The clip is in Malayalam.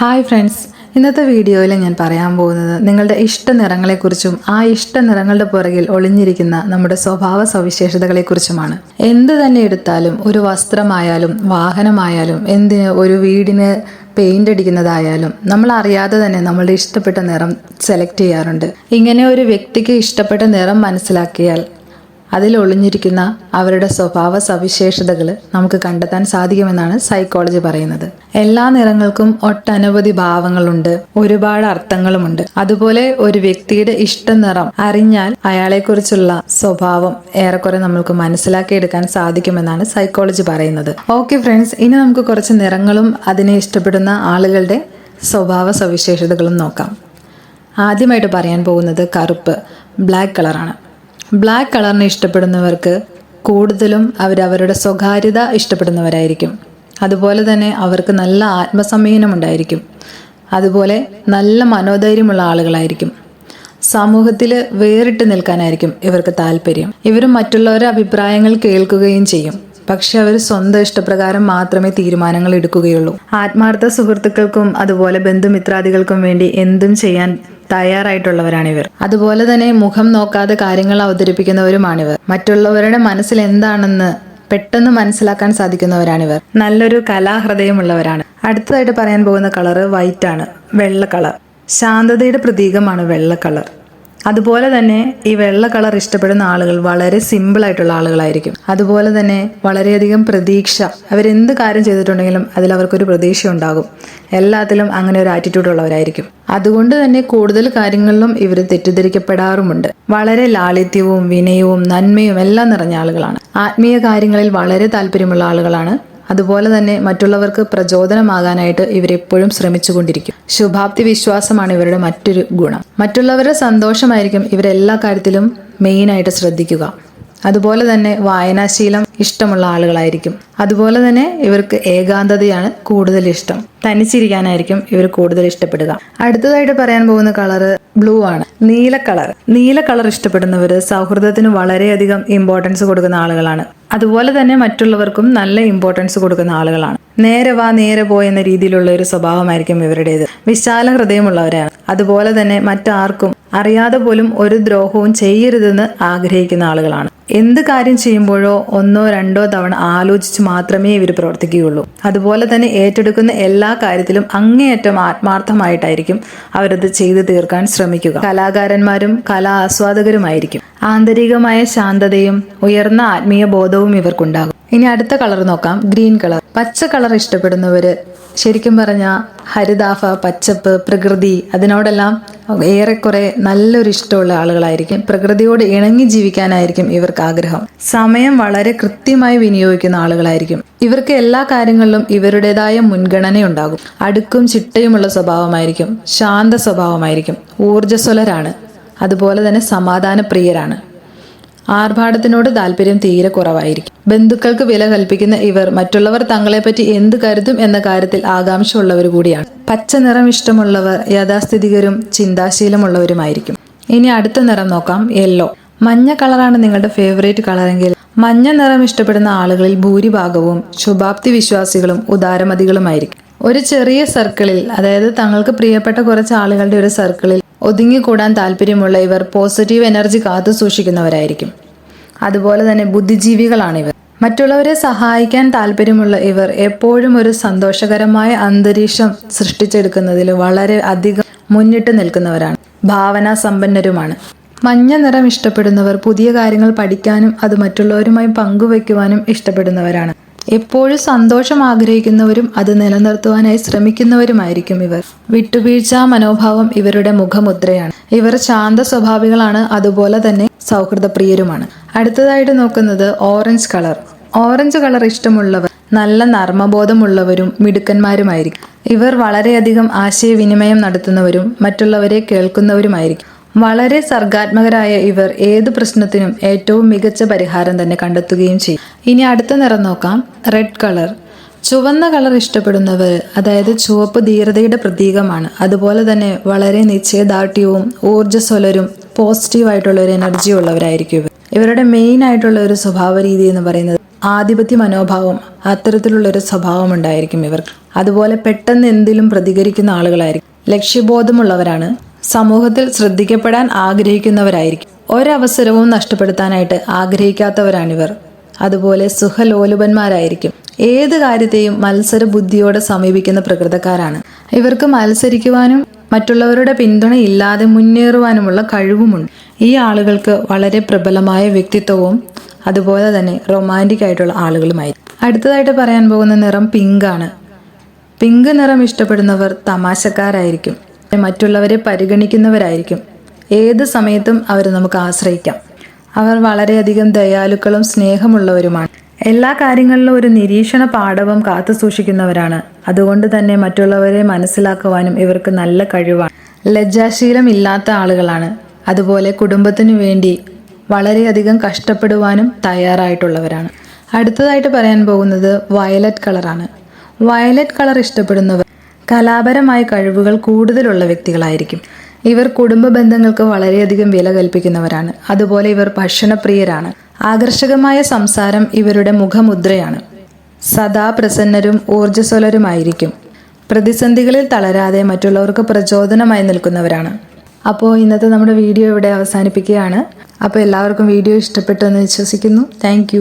ഹായ് ഫ്രണ്ട്സ് ഇന്നത്തെ വീഡിയോയിൽ ഞാൻ പറയാൻ പോകുന്നത് നിങ്ങളുടെ ഇഷ്ട നിറങ്ങളെക്കുറിച്ചും ആ ഇഷ്ട നിറങ്ങളുടെ പുറകിൽ ഒളിഞ്ഞിരിക്കുന്ന നമ്മുടെ സ്വഭാവ സവിശേഷതകളെക്കുറിച്ചുമാണ്. എന്ത് തന്നെ എടുത്താലും ഒരു വസ്ത്രമായാലും വാഹനമായാലും എന്തിന് ഒരു വീടിന് പെയിന്റ് അടിക്കുന്നതായാലും നമ്മൾ അറിയാതെ തന്നെ നമ്മളുടെ ഇഷ്ടപ്പെട്ട നിറം സെലക്ട് ചെയ്യാറുണ്ട്. ഇങ്ങനെ ഒരു വ്യക്തിക്ക് ഇഷ്ടപ്പെട്ട നിറം മനസ്സിലാക്കിയാൽ അതിൽ ഒളിഞ്ഞിരിക്കുന്ന അവരുടെ സ്വഭാവ സവിശേഷതകൾ നമുക്ക് കണ്ടെത്താൻ സാധിക്കുമെന്നാണ് സൈക്കോളജി പറയുന്നത്. എല്ലാ നിറങ്ങൾക്കും ഒട്ടനവധി ഭാവങ്ങളുണ്ട്. ഒരുപാട് അർത്ഥങ്ങളുമുണ്ട്. അതുപോലെ ഒരു വ്യക്തിയുടെ ഇഷ്ട നിറം അറിഞ്ഞാൽ അയാളെക്കുറിച്ചുള്ള സ്വഭാവം ഏറെക്കുറെ നമുക്ക് മനസ്സിലാക്കിയെടുക്കാൻ സാധിക്കുമെന്നാണ് സൈക്കോളജി പറയുന്നത്. ഓക്കെ ഫ്രണ്ട്സ് ഇനി നമുക്ക് കുറച്ച് നിറങ്ങളും അതിനെ ഇഷ്ടപ്പെടുന്ന ആളുകളുടെ സ്വഭാവ സവിശേഷതകളും നോക്കാം. ആദ്യമായിട്ട് പറയാൻ പോകുന്നത് കറുപ്പ് ബ്ലാക്ക് കളറാണ് ബ്ലാക്ക് കളറിനെ ഇഷ്ടപ്പെടുന്നവർക്ക് കൂടുതലും അവരവരുടെ സ്വകാര്യത ഇഷ്ടപ്പെടുന്നവരായിരിക്കും. അതുപോലെ തന്നെ അവർക്ക് നല്ല ആത്മസംയമനം ഉണ്ടായിരിക്കും. അതുപോലെ നല്ല മനോധൈര്യമുള്ള ആളുകളായിരിക്കും. സമൂഹത്തിൽ വേറിട്ട് നിൽക്കാനായിരിക്കും ഇവർക്ക് താല്പര്യം. ഇവർ മറ്റുള്ളവരുടെ അഭിപ്രായങ്ങൾ കേൾക്കുകയും ചെയ്യും. പക്ഷെ അവർ സ്വന്തം ഇഷ്ടപ്രകാരം മാത്രമേ തീരുമാനങ്ങൾ എടുക്കുകയുള്ളൂ. ആത്മാർത്ഥ സുഹൃത്തുക്കൾക്കും അതുപോലെ ബന്ധുമിത്രാദികൾക്കും വേണ്ടി എന്തും ചെയ്യാൻ തയ്യാറായിട്ടുള്ളവരാണിവർ. അതുപോലെ തന്നെ മുഖം നോക്കാതെ കാര്യങ്ങൾ അവതരിപ്പിക്കുന്നവരുമാണിവർ. മറ്റുള്ളവരുടെ മനസ്സിൽ എന്താണെന്ന് പെട്ടെന്ന് മനസ്സിലാക്കാൻ സാധിക്കുന്നവരാണിവർ. നല്ലൊരു കലാഹൃദയമുള്ളവരാണ്. അടുത്തതായിട്ട് പറയാൻ പോകുന്ന കളറ് വൈറ്റ് ആണ് വെള്ള കളർ. ശാന്തതയുടെ പ്രതീകമാണ് വെള്ള കളർ. അതുപോലെ തന്നെ ഈ വെള്ള കളർ ഇഷ്ടപ്പെടുന്ന ആളുകൾ വളരെ സിമ്പിൾ ആയിട്ടുള്ള ആളുകളായിരിക്കും. അതുപോലെ തന്നെ വളരെയധികം പ്രതീക്ഷ. അവരെന്ത് കാര്യം ചെയ്തിട്ടുണ്ടെങ്കിലും അതിൽ അവർക്കൊരു പ്രതീക്ഷ ഉണ്ടാകും. എല്ലാത്തിലും അങ്ങനെ ഒരു ആറ്റിറ്റ്യൂഡ് ഉള്ളവരായിരിക്കും. അതുകൊണ്ട് തന്നെ കൂടുതൽ കാര്യങ്ങളിലും ഇവർ തെറ്റിദ്ധരിക്കപ്പെടാറുമുണ്ട്. വളരെ ലാളിത്യവും വിനയവും നന്മയും എല്ലാം നിറഞ്ഞ ആളുകളാണ്. ആത്മീയ കാര്യങ്ങളിൽ വളരെ താല്പര്യമുള്ള ആളുകളാണ് അതുപോലെ തന്നെ മറ്റുള്ളവർക്ക് പ്രചോദനമാകാനായിട്ട് ഇവരെപ്പോഴും ശ്രമിച്ചുകൊണ്ടിരിക്കും. ശുഭാപ്തി വിശ്വാസമാണ് ഇവരുടെ മറ്റൊരു ഗുണം. മറ്റുള്ളവരുടെ സന്തോഷമായിരിക്കും ഇവരെല്ലാ കാര്യത്തിലും മെയിനായിട്ട് ശ്രദ്ധിക്കുക. അതുപോലെ തന്നെ വായനാശീലം ഇഷ്ടമുള്ള ആളുകളായിരിക്കും. അതുപോലെ തന്നെ ഇവർക്ക് ഏകാന്തതയാണ് കൂടുതൽ ഇഷ്ടം. തനിച്ചിരിക്കാനായിരിക്കും ഇവർ കൂടുതൽ ഇഷ്ടപ്പെടുക. അടുത്തതായിട്ട് പറയാൻ പോകുന്ന കളറ് ബ്ലൂ ആണ്. നീല കളർ. നീല കളർ ഇഷ്ടപ്പെടുന്നവർ സൗഹൃദത്തിന് വളരെയധികം ഇമ്പോർട്ടൻസ് കൊടുക്കുന്ന ആളുകളാണ്. അതുപോലെ തന്നെ മറ്റുള്ളവർക്കും നല്ല ഇമ്പോർട്ടൻസ് കൊടുക്കുന്ന ആളുകളാണ്. നേരെ വാ നേരെ പോ എന്ന രീതിയിലുള്ള ഒരു സ്വഭാവമായിരിക്കും ഇവരുടേത്. വിശാല ഹൃദയമുള്ളവരാണ്. അതുപോലെ തന്നെ മറ്റാർക്കും അറിയാതെ പോലും ഒരു ദ്രോഹവും ചെയ്യരുതെന്ന് ആഗ്രഹിക്കുന്ന ആളുകളാണ്. എന്ത് കാര്യം ചെയ്യുമ്പോഴോ ഒന്നോ രണ്ടോ തവണ ആലോചിച്ച് മാത്രമേ ഇവർ പ്രവർത്തിക്കുകയുള്ളൂ. അതുപോലെ തന്നെ ഏറ്റെടുക്കുന്ന എല്ലാ കാര്യത്തിലും അങ്ങേയറ്റം ആത്മാർത്ഥമായിട്ടായിരിക്കും അവരത് ചെയ്തു തീർക്കാൻ ശ്രമിക്കുക. കലാകാരന്മാരും കലാ ആസ്വാദകരുമായിരിക്കും. ആന്തരികമായ ശാന്തതയും ഉയർന്ന ആത്മീയ ബോധവും ഇവർക്കുണ്ടാകും. ഇനി അടുത്ത കളർ നോക്കാം. Green colour. പച്ച കളർ ഇഷ്ടപ്പെടുന്നവര് ശരിക്കും പറഞ്ഞ ഹരിതാഫ പച്ചപ്പ് പ്രകൃതി അതിനോടെല്ലാം ഏറെക്കുറെ നല്ലൊരു ഇഷ്ടമുള്ള ആളുകളായിരിക്കും. പ്രകൃതിയോട് ഇണങ്ങി ജീവിക്കാനായിരിക്കും ഇവർക്ക് ആഗ്രഹം. സമയം വളരെ കൃത്യമായി വിനിയോഗിക്കുന്ന ആളുകളായിരിക്കും. ഇവർക്ക് എല്ലാ കാര്യങ്ങളിലും ഇവരുടേതായ മുൻഗണനയുണ്ടാകും. അടുക്കും ചിട്ടയുമുള്ള സ്വഭാവമായിരിക്കും. ശാന്ത സ്വഭാവമായിരിക്കും. ഊർജസ്വലരാണ്. അതുപോലെ തന്നെ സമാധാന പ്രിയരാണ് ആർഭാടത്തിനോട് താല്പര്യം തീരെ കുറവായിരിക്കും. ബന്ധുക്കൾക്ക് വില കൽപ്പിക്കുന്ന ഇവർ മറ്റുള്ളവർ തങ്ങളെപ്പറ്റി എന്ത് കരുതും എന്ന കാര്യത്തിൽ ആകാംക്ഷയുള്ളവർ കൂടിയാണ്. പച്ച നിറം ഇഷ്ടമുള്ളവർ യഥാസ്ഥിതികരും ചിന്താശീലമുള്ളവരുമായിരിക്കും. ഇനി അടുത്ത നിറം നോക്കാം യെല്ലോ. മഞ്ഞ കളറാണ് നിങ്ങളുടെ ഫേവറേറ്റ് കളറെങ്കിൽ മഞ്ഞ നിറം ഇഷ്ടപ്പെടുന്ന ആളുകളിൽ ഭൂരിഭാഗവും ശുഭാപ്തി വിശ്വാസികളും ഉദാരമതികളുമായിരിക്കും. ഒരു ചെറിയ സർക്കിളിൽ അതായത് തങ്ങൾക്ക് പ്രിയപ്പെട്ട കുറച്ച് ആളുകളുടെ ഒരു സർക്കിളിൽ ഒതുങ്ങിക്കൂടാൻ താല്പര്യമുള്ള ഇവർ പോസിറ്റീവ് എനർജി കാത്തു സൂക്ഷിക്കുന്നവരായിരിക്കും. അതുപോലെ തന്നെ ബുദ്ധിജീവികളാണ് ഇവർ മറ്റുള്ളവരെ സഹായിക്കാൻ താല്പര്യമുള്ള ഇവർ എപ്പോഴും ഒരു സന്തോഷകരമായ അന്തരീക്ഷം സൃഷ്ടിച്ചെടുക്കുന്നതിൽ വളരെ അധികം മുന്നിട്ട് നിൽക്കുന്നവരാണ്. ഭാവനാ സമ്പന്നരുമാണ് മഞ്ഞ നിറം ഇഷ്ടപ്പെടുന്നവർ പുതിയ കാര്യങ്ങൾ പഠിക്കാനും അത് മറ്റുള്ളവരുമായി പങ്കുവയ്ക്കുവാനും ഇഷ്ടപ്പെടുന്നവരാണ്. എപ്പോഴും സന്തോഷം ആഗ്രഹിക്കുന്നവരും അത് നിലനിർത്തുവാനായി ശ്രമിക്കുന്നവരുമായിരിക്കും ഇവർ. വിട്ടുവീഴ്ച മനോഭാവം ഇവരുടെ മുഖമുദ്രയാണ്. ഇവർ ശാന്ത സ്വഭാവികളാണ് അതുപോലെ തന്നെ സൗഹൃദപ്രിയരുമാണ്. അടുത്തതായിട്ട് നോക്കുന്നത് ഓറഞ്ച് കളർ. ഓറഞ്ച് കളർ ഇഷ്ടമുള്ളവർ നല്ല നർമ്മബോധമുള്ളവരും മിടുക്കന്മാരുമായിരിക്കും. ഇവർ വളരെയധികം ആശയവിനിമയം നടത്തുന്നവരും മറ്റുള്ളവരെ കേൾക്കുന്നവരുമായിരിക്കും. വളരെ സർഗാത്മകരായ ഇവർ ഏത് പ്രശ്നത്തിനും ഏറ്റവും മികച്ച പരിഹാരം തന്നെ കണ്ടെത്തുകയും ചെയ്യും. ഇനി അടുത്ത നിറം നോക്കാം. റെഡ് കളർ ചുവന്ന കളർ ഇഷ്ടപ്പെടുന്നവർ അതായത് ചുവപ്പ് ധീരതയുടെ പ്രതീകമാണ്. അതുപോലെ തന്നെ വളരെ നിശ്ചയദാർഢ്യവും ഊർജസ്വലരും പോസിറ്റീവ് ആയിട്ടുള്ള ഒരു എനർജി ഉള്ളവരായിരിക്കും ഇവരുടെ മെയിൻ ആയിട്ടുള്ള ഒരു സ്വഭാവ രീതി എന്ന് പറയുന്നത് ആധിപത്യ മനോഭാവം അത്തരത്തിലുള്ള ഒരു സ്വഭാവം ഉണ്ടായിരിക്കും ഇവർ അതുപോലെ പെട്ടെന്ന് എന്തിലും പ്രതികരിക്കുന്ന ആളുകളായിരിക്കും. ലക്ഷ്യബോധമുള്ളവരാണ്. സമൂഹത്തിൽ ശ്രദ്ധിക്കപ്പെടാൻ ആഗ്രഹിക്കുന്നവരായിരിക്കും. ഒരവസരവും നഷ്ടപ്പെടുത്താനായിട്ട് ആഗ്രഹിക്കാത്തവരാണിവർ. അതുപോലെ സുഖലോലുപന്മാരായിരിക്കും ഏത് കാര്യത്തെയും മത്സര ബുദ്ധിയോടെ സമീപിക്കുന്ന പ്രകൃതക്കാരാണ്. ഇവർക്ക് മത്സരിക്കുവാനും മറ്റുള്ളവരുടെ പിന്തുണ ഇല്ലാതെ മുന്നേറുവാനുമുള്ള കഴിവുമുണ്ട്. ഈ ആളുകൾക്ക് വളരെ പ്രബലമായ വ്യക്തിത്വവും അതുപോലെ തന്നെ റൊമാന്റിക് ആയിട്ടുള്ള ആളുകളുമായി അടുത്തതായിട്ട് പറയാൻ പോകുന്ന നിറം പിങ്കാണ്. പിങ്ക് നിറം ഇഷ്ടപ്പെടുന്നവർ തമാശക്കാരായിരിക്കും. മറ്റുള്ളവരെ പരിഗണിക്കുന്നവരായിരിക്കും. ഏത് സമയത്തും അവർ നമുക്ക് ആശ്രയിക്കാം. അവർ വളരെയധികം ദയാലുക്കളും സ്നേഹമുള്ളവരുമാണ്. എല്ലാ കാര്യങ്ങളിലും ഒരു നിരീക്ഷണ പാഠവും കാത്തു സൂക്ഷിക്കുന്നവരാണ്. അതുകൊണ്ട് തന്നെ മറ്റുള്ളവരെ മനസ്സിലാക്കുവാനും ഇവർക്ക് നല്ല കഴിവാണ്. ലജ്ജാശീലം ഇല്ലാത്ത ആളുകളാണ്. അതുപോലെ കുടുംബത്തിനു വേണ്ടി വളരെയധികം കഷ്ടപ്പെടുവാനും തയ്യാറായിട്ടുള്ളവരാണ്. അടുത്തതായിട്ട് പറയാൻ പോകുന്നത് വയലറ്റ് കളറാണ്. വയലറ്റ് കളർ ഇഷ്ടപ്പെടുന്നവർ കലാപരമായ കഴിവുകൾ കൂടുതലുള്ള വ്യക്തികളായിരിക്കും. ഇവർ കുടുംബ ബന്ധങ്ങൾക്ക് വളരെയധികം വില കൽപ്പിക്കുന്നവരാണ്. അതുപോലെ ഇവർ ഭക്ഷണപ്രിയരാണ്. ആകർഷകമായ സംസാരം ഇവരുടെ മുഖമുദ്രയാണ്. സദാ പ്രസന്നരും ഊർജസ്വലരുമായിരിക്കും. പ്രതിസന്ധികളിൽ തളരാതെ മറ്റുള്ളവർക്ക് പ്രചോദനമായി നിൽക്കുന്നവരാണ്. അപ്പോൾ ഇന്നത്തെ നമ്മുടെ വീഡിയോ ഇവിടെ അവസാനിപ്പിക്കുകയാണ്. അപ്പോൾ എല്ലാവർക്കും വീഡിയോ ഇഷ്ടപ്പെട്ടു എന്ന് വിശ്വസിക്കുന്നു. താങ്ക്